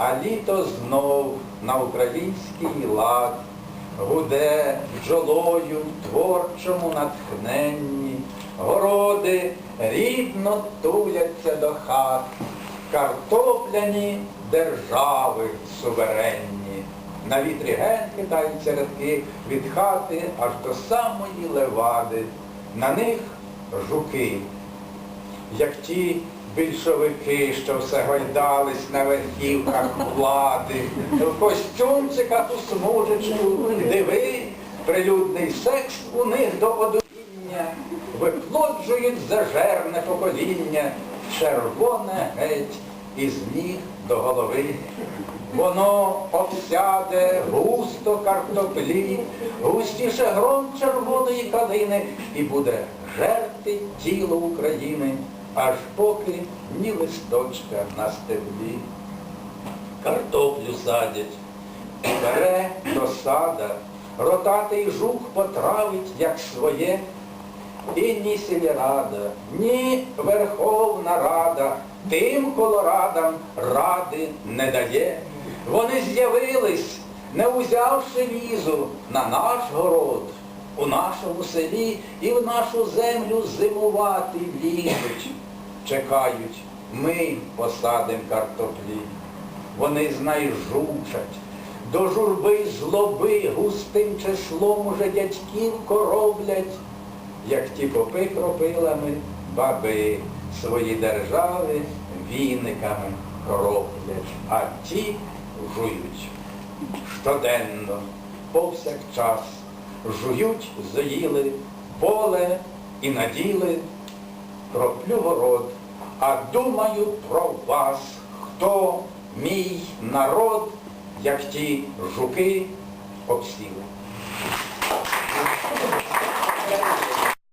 а літо знов на український лад гуде бджолою творчому натхненні, городи рідно туляться до хат, картопляні держави суверенні. На вітрі ген кидаються рядки від хати аж до самої левади. На них жуки, як ті більшовики, що все гойдались на верхівках влади, в костюмчиках у смужечку, диви, прилюдний секс у них до одуріння, виплоджують зажерне покоління, червоне геть із ніг до голови. Воно обсяде густо картоплі, густіше гром червоної калини і буде жерти тіло України, аж поки ні листочка на стеблі. Картоплю садять, бере до сада, ротатий жук потравить, як своє, і ні сільрада, ні Верховна Рада тим колорадам ради не дає. Вони з'явились, не узявши візу на наш город, у нашому селі і в нашу землю зимувати лізуть. Чекають, ми посадим картоплі. Вони знай жучать, до журби злоби густим числом уже дядьків короблять, як ті попи кропилами баби свої держави віниками кроплять, а ті жують. Щоденно, повсякчас, жують, заїли поле і наділи, роблю город, а думаю про вас, хто мій народ, як ті жуки обсіли.